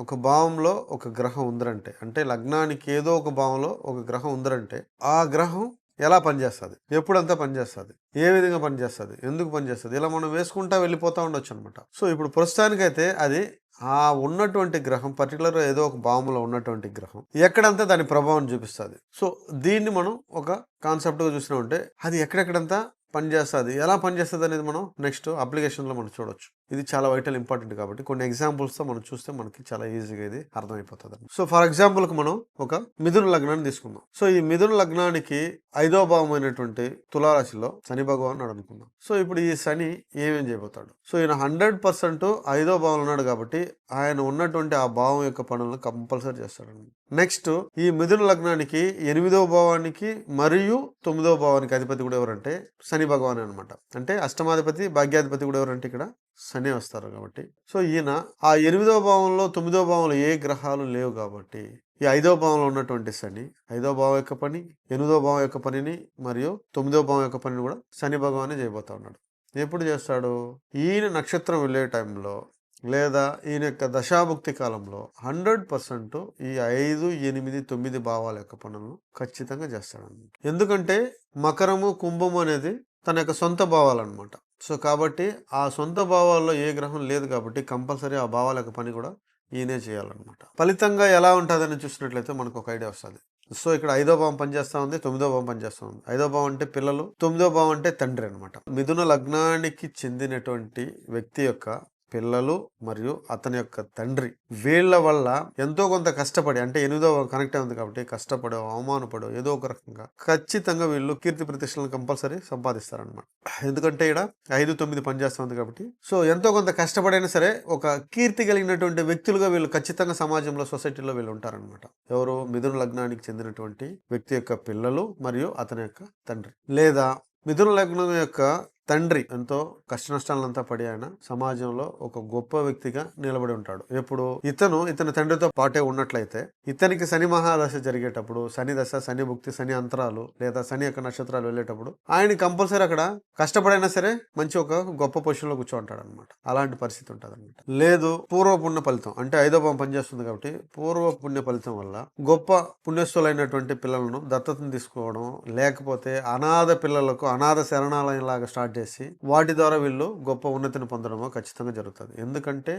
ఒక భావంలో ఒక గ్రహం ఉందరంటే అంటే లగ్నానికి ఏదో ఒక భావంలో ఒక గ్రహం ఉందరంటే ఆ గ్రహం ఎలా పనిచేస్తుంది? ఎప్పుడంతా పనిచేస్తుంది? ఏ విధంగా పనిచేస్తుంది? ఎందుకు పనిచేస్తుంది? ఇలా మనం వేసుకుంటా వెళ్ళిపోతూ ఉండొచ్చు అనమాట సో ఇప్పుడు ప్రస్తుతానికైతే అది ఆ ఉన్నటువంటి గ్రహం పర్టికులర్ ఏదో ఒక భావంలో ఉన్నటువంటి గ్రహం ఎక్కడంతా దాని ప్రభావం చూపిస్తుంది. సో దీన్ని మనం ఒక కాన్సెప్ట్గా చూసినామంటే అది ఎక్కడెక్కడంతా పనిచేస్తుంది? ఎలా పనిచేస్తుంది అనేది మనం నెక్స్ట్ అప్లికేషన్లో మనం చూడొచ్చు. ఇది చాలా వైటల్ ఇంపార్టెంట్ కాబట్టి కొన్ని ఎగ్జాంపుల్స్తో మనం చూస్తే మనకి చాలా ఈజీగా ఇది అర్థమైపోతుంది సో ఫర్ ఎగ్జాంపుల్కి మనం ఒక మిథున లగ్నాన్ని తీసుకుందాం. సో ఈ మిథున లగ్నానికి ఐదో భావం అయినటువంటి తులారాశిలో శని భగవాన్ అనుకుందాం. సో ఇప్పుడు ఈ శని ఏమేం చేయబోతాడు? సో ఈయన హండ్రెడ్ పర్సెంట్ ఐదో భావం ఉన్నాడు కాబట్టి ఆయన ఉన్నటువంటి ఆ భావం యొక్క పనులను కంపల్సరీ చేస్తాడు నెక్స్ట్ ఈ మిథున లగ్నానికి ఎనిమిదో భావానికి మరియు తొమ్మిదో భావానికి అధిపతి కూడా ఎవరంటే శని భగవాన్ అనమాట అంటే అష్టమాధిపతి భాగ్యాధిపతి కూడా ఎవరంటే ఇక్కడ? శని వస్తారు కాబట్టి. సో ఈయన ఆ ఎనిమిదో భావంలో తొమ్మిదో భావంలో ఏ గ్రహాలు లేవు కాబట్టి ఈ ఐదో భావంలో ఉన్నటువంటి శని ఐదో భావం యొక్క పని ఎనిమిదో భావం యొక్క పనిని మరియు తొమ్మిదో భావం యొక్క పనిని కూడా శని భగవానే చేయబోతా ఉన్నాడు. ఎప్పుడు చేస్తాడు? ఈయన నక్షత్రం వెళ్ళే టైంలో లేదా ఈయన యొక్క దశాభుక్తి కాలంలో హండ్రెడ్ పర్సెంట్ ఈ ఐదు ఎనిమిది తొమ్మిది భావాల యొక్క పనులను ఖచ్చితంగా చేస్తాడు ఎందుకంటే మకరము కుంభము అనేది తన యొక్క సొంత భావాలన్నమాట. సో కాబట్టి ఆ సొంత భావాల్లో ఏ గ్రహం లేదు కాబట్టి కంపల్సరీ ఆ భావాల యొక్క పని కూడా ఈయనే చేయాలన్నమాట. ఫలితంగా ఎలా ఉంటుందని చూసినట్లయితే మనకు ఒక ఐడియా వస్తుంది. సో ఇక్కడ ఐదో భావం పనిచేస్తూ ఉంది తొమ్మిదో భావం పనిచేస్తూ ఉంది. ఐదో భావం అంటే పిల్లలు తొమ్మిదో భావం అంటే తండ్రి అనమాట మిథున లగ్నానికి చెందినటువంటి వ్యక్తి యొక్క పిల్లలు మరియు అతని యొక్క తండ్రి వీళ్ళ వల్ల ఎంతో కొంత కష్టపడి అంటే ఎనిమిదో కనెక్ట్ అయింది కాబట్టి కష్టపడో అవమానపడో ఏదో ఒక రకంగా ఖచ్చితంగా వీళ్ళు కీర్తి ప్రతిష్టలను కంపల్సరీ సంపాదిస్తారనమాట ఎందుకంటే ఇక్కడ ఐదు తొమ్మిది పనిచేస్తుంది కాబట్టి. సో ఎంతో కొంత కష్టపడైనా సరే ఒక కీర్తి కలిగినటువంటి వ్యక్తులుగా వీళ్ళు ఖచ్చితంగా సమాజంలో సొసైటీలో వీళ్ళు ఉంటారనమాట ఎవరు మిథున లగ్నానికి చెందినటువంటి వ్యక్తి యొక్క పిల్లలు మరియు అతని యొక్క తండ్రి. లేదా మిథున లగ్నం యొక్క తండ్రి ఎంతో కష్ట నష్టాలంతా పడి ఆయన సమాజంలో ఒక గొప్ప వ్యక్తిగా నిలబడి ఉంటాడు. ఎప్పుడు? ఇతను ఇతని తండ్రితో పాటే ఉన్నట్లయితే ఇతనికి శని మహాదశ జరిగేటప్పుడు శని దశ శని భుక్తి శని అంతరాలు లేదా శని యొక్క నక్షత్రాలు వెళ్ళేటప్పుడు ఆయన కంపల్సరీ అక్కడ కష్టపడైనా సరే మంచి ఒక గొప్ప పొజిషన్లో కూర్చోంటాడు అనమాట అలాంటి పరిస్థితి ఉంటుంది అనమాట లేదు పూర్వ పుణ్య ఫలితం అంటే ఐదో భావం పనిచేస్తుంది కాబట్టి పూర్వ పుణ్య ఫలితం వల్ల గొప్ప పుణ్యస్తులైనటువంటి పిల్లలను దత్తతను తీసుకోవడం లేకపోతే అనాథ పిల్లలకు అనాథ శరణాలయం లాగా స్టార్ట్ పెట్టేసి వాటి ద్వారా వీళ్ళు గొప్ప ఉన్నతిని పొందడమో ఖచ్చితంగా జరుగుతుంది. ఎందుకంటే